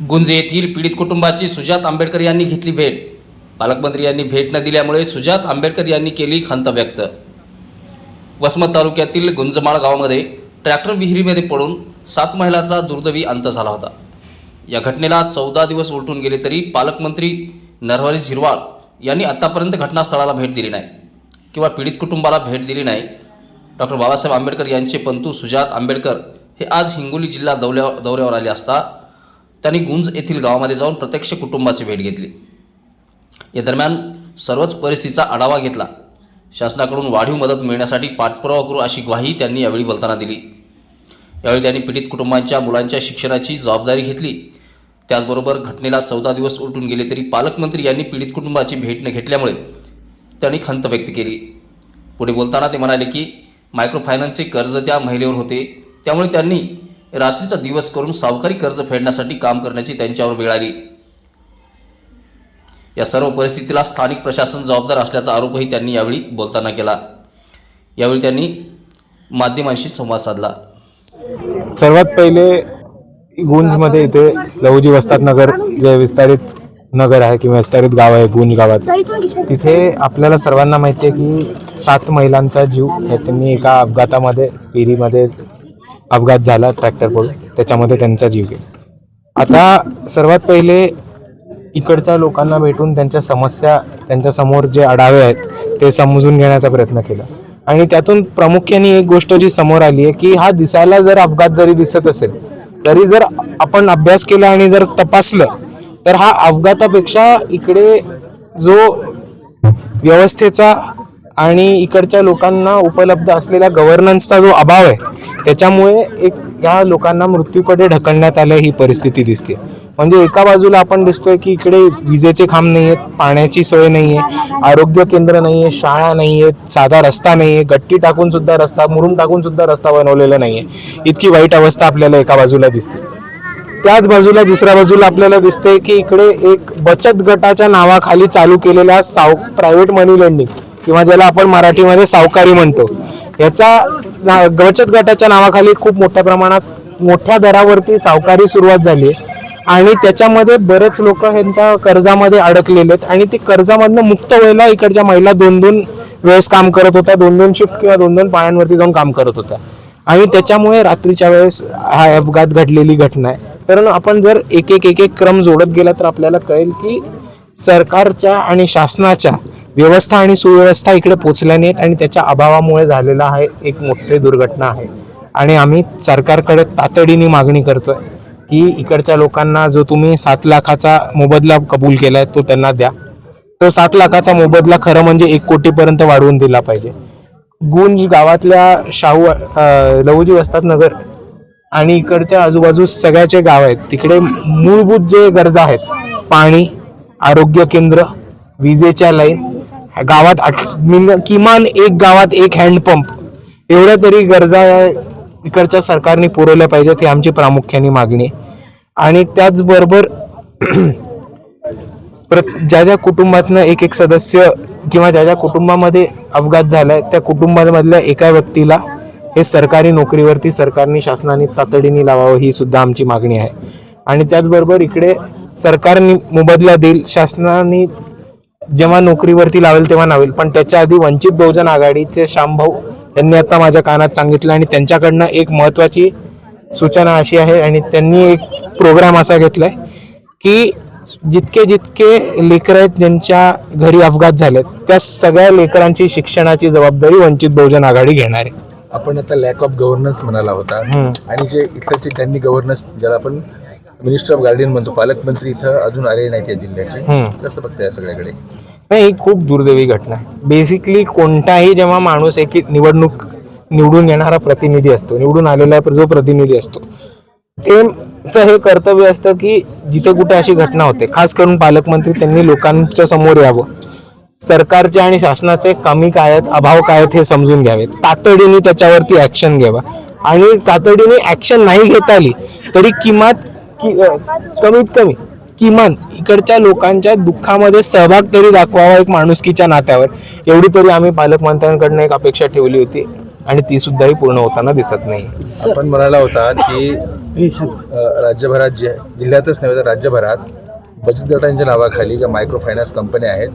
गुंज येथील पीडित कुटुंबाची सुजात आंबेडकर यांनी घेतली भेट. पालकमंत्री यांनी भेट न दिल्यामुळे सुजात आंबेडकर यांनी केली खंत व्यक्त. वसमत तालुक्यातील गुंजमाळ गावामध्ये ट्रॅक्टर विहिरीमध्ये पडून सात महिलाचा दुर्दैवी अंत झाला होता. या घटनेला चौदा दिवस उलटून गेले तरी पालकमंत्री नरहरी झिरवाळ यांनी आत्तापर्यंत घटनास्थळाला भेट दिली नाही किंवा पीडित कुटुंबाला भेट दिली नाही. डॉक्टर बाबासाहेब आंबेडकर यांचे पंतू सुजात आंबेडकर हे आज हिंगोली जिल्हा दौऱ्या दौऱ्यावर आले असता त्यांनी गुंज येथील गावामध्ये जाऊन प्रत्यक्ष कुटुंबाची भेट घेतली. या दरम्यान सर्वच परिस्थितीचा आढावा घेतला. शासनाकडून वाढीव मदत मिळण्यासाठी पाठपुरावा करू अशी ग्वाही त्यांनी यावेळी बोलताना दिली. यावेळी त्यांनी पीडित कुटुंबांच्या मुलांच्या शिक्षणाची जबाबदारी घेतली. त्याचबरोबर घटनेला चौदा दिवस उलटून गेले तरी पालकमंत्री यांनी पीडित कुटुंबाची भेट न घेतल्यामुळे त्यांनी खंत व्यक्त केली. पुढे बोलताना ते म्हणाले की मायक्रो फायनान्सचे कर्ज त्या महिलेवर होते. त्यामुळे त्यांनी रात्रीचा दिवस करून सावकारी कर्ज फेडण्यासाठी काम करण्याची त्यांच्यावर वेळ आली. या सर्व परिस्थितीला स्थानिक प्रशासन जबाबदार असल्याचा आरोपही त्यांनी यावेळी बोलताना केला. यावेळी त्यांनी माध्यमांशी संवाद साधला. सर्वात पहिले गुंजमध्ये इथे लहुजी वस्ताद नगर जे विस्तारित नगर आहे किंवा विस्तारित गाव आहे गुंज गावाचं तिथे आपल्याला सर्वांना माहिती आहे की सात महिलांचा जीव हे त्यांनी एका अपघातामध्ये विहिरीमध्ये अपघात झाला ट्रॅक्टर पडून त्याच्यामध्ये त्यांचा जीव गेला. आता सर्वात पहिले इकडच्या लोकांना भेटून त्यांच्या समस्या त्यांच्यासमोर जे आढावे आहेत ते समजून घेण्याचा प्रयत्न केला. आणि त्यातून प्रामुख्याने एक गोष्ट जी समोर आली आहे की हा दिसायला जर अपघात जरी दिसत असेल तरी जर आपण अभ्यास केला आणि जर तपासलं तर हा अपघातापेक्षा इकडे जो व्यवस्थेचा आणि इकडच्या लोकांना उपलब्ध असलेल्या गव्हर्नन्सचा जो अभाव आहे त्याच्यामुळे एक या लोकांना मृत्यूकडे ढकलण्यात आलं ही परिस्थिती दिसते. म्हणजे एका बाजूला आपण दिसतोय की इकडे विजेचे खांब नाही आहेत पाण्याची सोय नाही आहे आरोग्य केंद्र नाही आहे शाळा नाही आहेत साधा रस्ता नाही आहे गट्टी टाकून सुद्धा रस्ता मुरुम टाकून सुद्धा रस्ता बनवलेला नाही आहे इतकी वाईट अवस्था आपल्याला एका बाजूला दिसते. त्याच बाजूला दुसऱ्या बाजूला आपल्याला दिसते की इकडे एक बचत गटाच्या नावाखाली चालू केलेल्या साव प्रायव्हेट मनी लेंडिंग किंवा ज्याला आपण मराठीमध्ये सावकारी म्हणतो याचा ना- बचत गटाच्या नावाखाली खूप मोठ्या प्रमाणात मोठ्या दरावरती सावकारी सुरुवात झाली आहे आणि त्याच्यामध्ये बरेच लोक ह्यांच्या कर्जामध्ये अडकलेले आहेत. आणि ती कर्जामधनं मुक्त व्हायला इकडच्या महिला दोन दोन वेळेस काम करत होत्या. दोन दोन शिफ्ट किंवा दोन दोन पाळ्यांवरती जाऊन काम करत होत्या. आणि त्याच्यामुळे रात्रीच्या वेळेस हा अपघात घडलेली घटना आहे. कारण आपण जर एक एक एक एक क्रम जोडत गेला तर आपल्याला कळेल की सरकारच्या आणि शासनाच्या व्यवस्था आणि सुव्यवस्था इकडे पोचल्या नाहीत आणि त्याच्या अभावामुळे झालेला हा एक मोठी दुर्घटना आहे. आणि आम्ही सरकारकडे तातडीने मागणी करतोय की इकडच्या लोकांना जो तुम्ही सात लाखाचा मोबदला कबूल केला आहे तो त्यांना द्या. तो सात लाखाचा मोबदला खरं म्हणजे एक कोटीपर्यंत वाढवून दिला पाहिजे. गुंज गावातल्या शाहू लहुजी वस्तात नगर आणि इकडच्या आजूबाजू सगळ्याचे गाव आहेत. तिकडे मूलभूत जे गरजा आहेत पाणी आरोग्य केंद्र विजेच्या लाईन गावात आठ- मिन- किमान एक गावात एक हँडपंप एवढ्या तरी गरजा इकडच्या सरकारने पुरवल्या पाहिजेत ही आमची प्रामुख्याने मागणी आहे. आणि त्याचबरोबर प्रत ज्या ज्या कुटुंबातनं एक एक सदस्य किंवा ज्या ज्या कुटुंबामध्ये अपघात झालाय त्या कुटुंबामधल्या एका व्यक्तीला हे सरकारी नोकरीवरती सरकारने शासनाने तातडीने लावावं ही सुद्धा आमची मागणी आहे. आणि त्याचबरोबर इकडे सरकारने मोबदला देईल शासनाने जेव्हा नोकरीवरती लावेल तेव्हा लावेल पण त्याच्या आधी वंचित बहुजन आघाडीचे श्यामभाऊ यांनी आता माझ्या कानात सांगितलं आणि त्यांच्याकडनं एक महत्वाची सूचना अशी आहे आणि त्यांनी एक प्रोग्राम असा घेतलाय की जितके जितके लेकर आहेत ज्यांच्या घरी अपघात झालेत त्या सगळ्या लेकरांची शिक्षणाची जबाबदारी वंचित बहुजन आघाडी घेणार आहे. आपण आता लॅक ऑफ गव्हर्नन्स म्हणाला होता. आणि जे इथलचे त्यांनी गव्हर्नन्स ज्याला आपण मिनिस्टर ऑफ गार्डियन म्हणतो पालकमंत्री इथं अजून आलेले नाहीत या जिल्ह्याचे. कसं बघताय या सगळ्याकडे? नाही ही खूप दुर्दैवी घटना आहे. बेसिकली कोणताही जेव्हा माणूस एक निवडणूक निवडून येणारा प्रतिनिधी असतो निवडून आलेला जो प्रतिनिधी असतो ते हे कर्तव्य असतं की जिथे कुठे अशी घटना होते खास करून पालकमंत्री त्यांनी लोकांच्या समोर यावं. सरकारचे आणि शासनाचे कमी काय आहेत अभाव काय आहेत हे समजून घ्यावे. तातडीने त्याच्यावरती ऍक्शन घ्यावा. आणि तातडीने ऍक्शन नाही घेता आली तरी किमान कि कमीत कमी किमान इकडच्या लोकांच्या दुःखामध्ये सहभाग तरी दाखवावा एक माणुसकीच्या नात्यावर. एवढी तरी आम्ही पालकमंत्र्यांकडनं एक अपेक्षा ठेवली होती आणि ती सुद्धाही पूर्ण होताना दिसत नाही. आपण म्हणाला होता की राज्यभरात जे जिल्ह्यातच नव्हे तर राज्यभरात बचत गटांच्या नावाखाली ज्या मायक्रो फायनान्स कंपन्या आहेत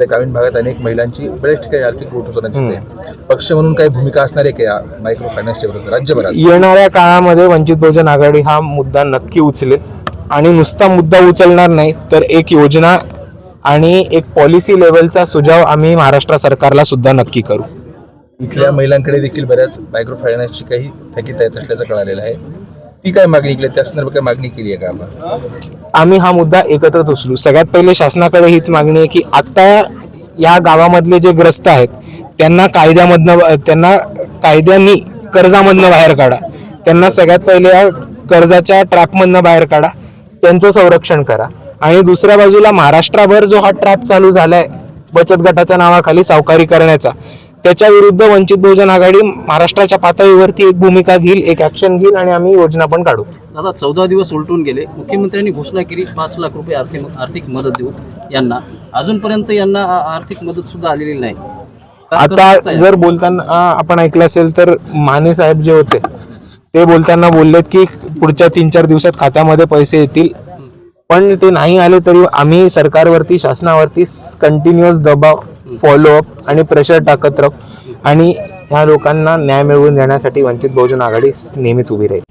त्या ग्रामीण भागात अनेक महिलांची बऱ्याच ठिकाणी आर्थिक लूट होताना दिसते पक्ष म्हणून काही भूमिका असणार आहे का मायक्रो फायनान्सच्या विरुद्ध राज्यभरात? येणाऱ्या काळामध्ये वंचित बहुजन आघाडी हा मुद्दा नक्की उचलेल. आणि नुसता मुद्दा उचलणार नाही तर एक योजना आणि एक पॉलिसी लेवलचा सुझाव आम्ही महाराष्ट्र सरकारला सुद्धा नक्की करू. इथल्या महिलांकडे देखील बऱ्याच मायक्रो फायनान्सची काही थकीत आहेत असल्याचं कळालेलं आहे. ती काय मागणी केली? त्या संदर्भात काय मागणी केली आहे का आपण? आम्ही हा मुद्दा एकत्रच उचलू. सगळ्यात पहिले शासनाकडे हीच मागणी आहे की आता या गावामधले जे ग्रस्त आहेत त्यांना कायद्यामधनं त्यांना कायद्यांनी कर्जामधनं बाहेर काढा. त्यांना सगळ्यात पहिले या कर्जाच्या ट्रॅपमधनं बाहेर काढा. त्यांचं संरक्षण करा. आणि दुसऱ्या बाजूला महाराष्ट्राभर जो हा ट्रॅप चालू झालाय बचत गटाच्या नावाखाली सावकारी करण्याचा त्याच्या विरुद्ध वंचित बहुजन आघाडी महाराष्ट्राच्या पातळीवरती एक भूमिका घेईल एक ऍक्शन घेईल आणि आम्ही योजना पण काढू. दादा चौदा दिवस उलटून गेले. मुख्यमंत्र्यांनी घोषणा केली पाच लाख रुपये आर्थिक आर्थिक मदत देऊ यांना. अजूनपर्यंत यांना आर्थिक मदत सुद्धा आलेली नाही. आता? जर बोलताना आपण ऐकलं असेल तर माने साहेब जे होते ते बोलताना बोललेत की पुढच्या तीन चार दिवसात खात्यामध्ये पैसे येतील. पण ते नाही आले तरी आम्ही सरकारवरती शासनावरती कंटिन्युअस दबाव फॉलोअप आणि प्रेशर टाकत राहू. आणि ह्या लोकांना न्याय मिळवून देण्यासाठी वंचित बहुजन आघाडी नेहमीच उभी राहील.